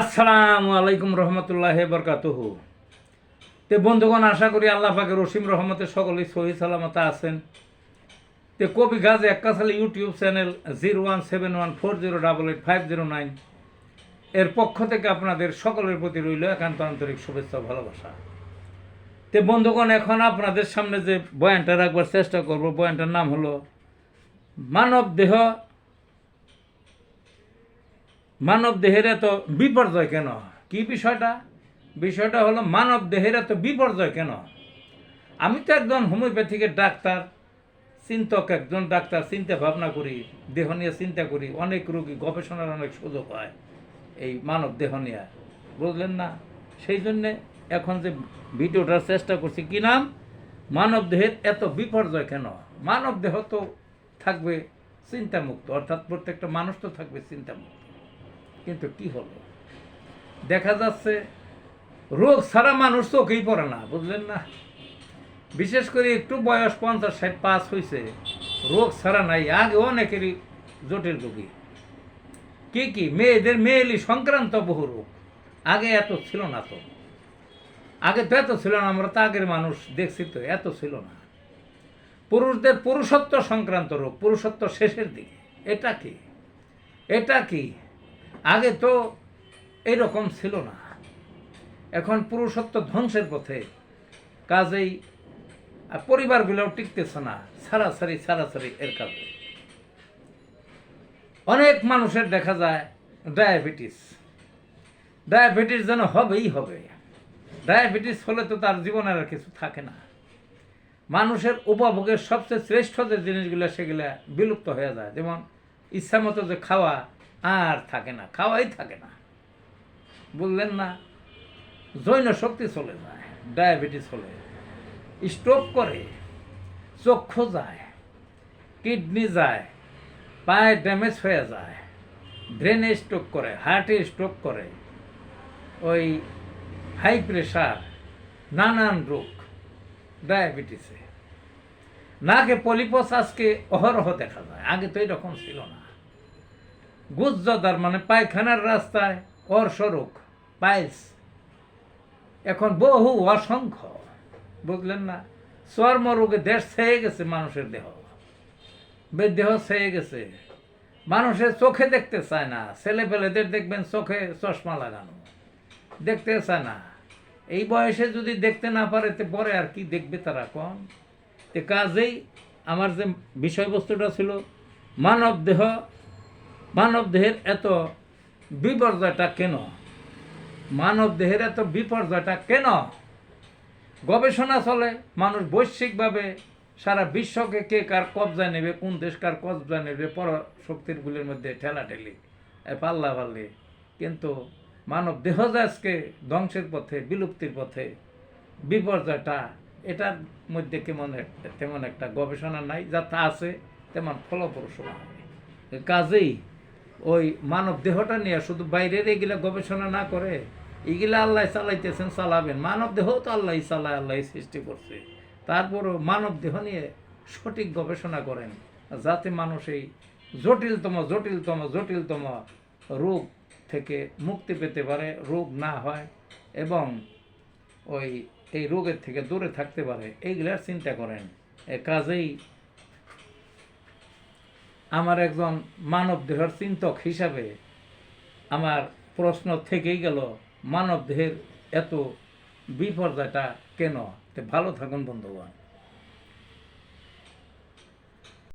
আসসালামু আলাইকুম রহমতুল্লাহ বরকাতুহ। তে বন্ধুগণ, আশা করি আল্লাহ পাকের রসিম রহমতে সকলেই সহি সালামতে আছেন। তে কবি Gazi এক্কাশালী YouTube channel zero one seven one four zero double eight five zero nine. এর পক্ষ থেকে আপনাদের সকলের প্রতি রইল একান্ত আন্তরিক শুভেচ্ছা ভালোবাসা। তে বন্ধুগণ, এখন আপনাদের সামনে যে বয়ানটা রাখবার চেষ্টা করব, বয়ানটার নাম হলো মানব দেহ মানব দেহের এত বিপর্যয় কেন? কি বিষয়টা? বিষয়টা হলো মানব দেহের এত বিপর্যয় কেন? আমি তো একজন হোমিওপ্যাথিকের ডাক্তার, চিন্তক একজন ডাক্তার, চিন্তা ভাবনা করি, দেহ নিয়ে চিন্তা করি, অনেক রোগী গবেষণার অনেক সুযোগ হয় এই মানব দেহ নিয়ে। বুঝলেন না? সেই জন্যে এখন যে ভিডিওটার চেষ্টা করছি, কি নাম? মানব দেহের এত বিপর্যয় কেন? মানব দেহ তো থাকবে চিন্তামুক্ত, অর্থাৎ প্রত্যেকটা মানুষ তো থাকবে চিন্তামুক্ত। কিন্তু কি হলো? দেখা যাচ্ছে, রোগ ছাড়া মানুষ চোখেই পড়ে না, বুঝলেন না? বিশেষ করে একটু বয়স পঞ্চাশ, ষাট পাস হয়েছে রোগ ছাড়া নাই, আগে অনেকেরই জটিল রোগী। কি কি? মেয়েদের মেয়েলি সংক্রান্ত বহু রোগ। আগে এত ছিল না তো। আগে তো এত ছিল না, আমরা তো আগের মানুষ দেখছি তো, এত ছিল না। পুরুষদের পুরুষত্ব সংক্রান্ত রোগ, পুরুষত্ব শেষের দিকে। এটা কি? এটা কি? আগে তো এরকম ছিল না। এখন পুরুষত্ব ধ্বংসের পথে। কাজেই পরিবারগুলোও টিকতেছে না, সারাসারি সারাসারি এর কাজে। অনেক মানুষের দেখা যায় ডায়াবেটিস। ডায়াবেটিস যেন হবেই হবে। ডায়াবেটিস হলে তো তার জীবনের আর কিছু থাকে না। মানুষের উপভোগের সবচেয়ে শ্রেষ্ঠ যে জিনিসগুলো, সেগুলো বিলুপ্ত হয়ে যায়। যেমন ইচ্ছা মতো যে খাওয়া আর থাকে না, খাওয়াই থাকে না। বুঝলেন না? জৈন শক্তি চলে যায়, ডায়াবেটিস হলে স্ট্রোক করে, চক্ষু যায় কিডনি যায়, পায়ে ড্যামেজ হয়ে যায় ব্রেনে স্ট্রোক করে হার্টে স্ট্রোক করে, ওই হাই প্রেশার নানান রোগ, ডায়াবেটিসে। নাকে পলিপস আজকে অহরহ দেখা যায়, আগে তো এরকম ছিল না। গুজ্জদার মানে পায়খানার রাস্তায় অর্শরোগ পাইলস এখন বহু অসংখ্য, বুঝলেন না? চর্মরোগে দেশ ছেয়ে গেছে মানুষের দেহ। বে- দেহ ছেয়ে গেছে। মানুষের চোখে দেখতে চায় না। ছেলে পেলেদের দেখবেন চোখে চশমা লাগানো। দেখতে চায় না। এই বয়সে যদি দেখতে না পারে, তো পরে আর কি দেখবে তারা কম? তে কাজেই আমার যে বিষয়বস্তুটা ছিল, মানব দেহ মানব দেহের এত বিপর্যয়টা কেন? মানব দেহের এত বিপর্যয়টা কেন? গবেষণা চলে, মানুষ বৈশ্বিকভাবে সারা বিশ্বকে কে কার কবজায় নেবে, কোন দেশ কার কবজায় নেবে পরশক্তিরগুলির মধ্যে ঠেলাঠেলি পাল্লা পাল্লি। কিন্তু মানব দেহ আজকে ধ্বংসের পথে, বিলুপ্তির পথে, বিপর্যয়টা, এটার মধ্যে কেমন তেমন একটা গবেষণা নাই, যা তা আছে, তেমন ফলপ্রসূ কাজেই ওই মানব দেহটা নিয়ে শুধু বাইরের এগুলা গবেষণা না করে, এগুলা আল্লাহ চালাইতেছেন, চালাবেন। মানব দেহ তো আল্লাহ চালায় আল্লাহ সৃষ্টি করছে। তারপরও মানব দেহ নিয়ে সঠিক গবেষণা করেন। যাতে মানুষ এই জটিলতম জটিলতম জটিলতম রোগ থেকে মুক্তি পেতে পারে, রোগ না হয় এবং ওই, এই রোগের থেকে দূরে থাকতে পারে, এইগুলার চিন্তা করেন। কাজেই আমার একজন মানব দেহের চিন্তক হিসাবে আমার প্রশ্ন থেকেই গেল মানব দেহের এত বিপর্যয়টা কেন? ভালো থাকুন, বন্ধুগণ।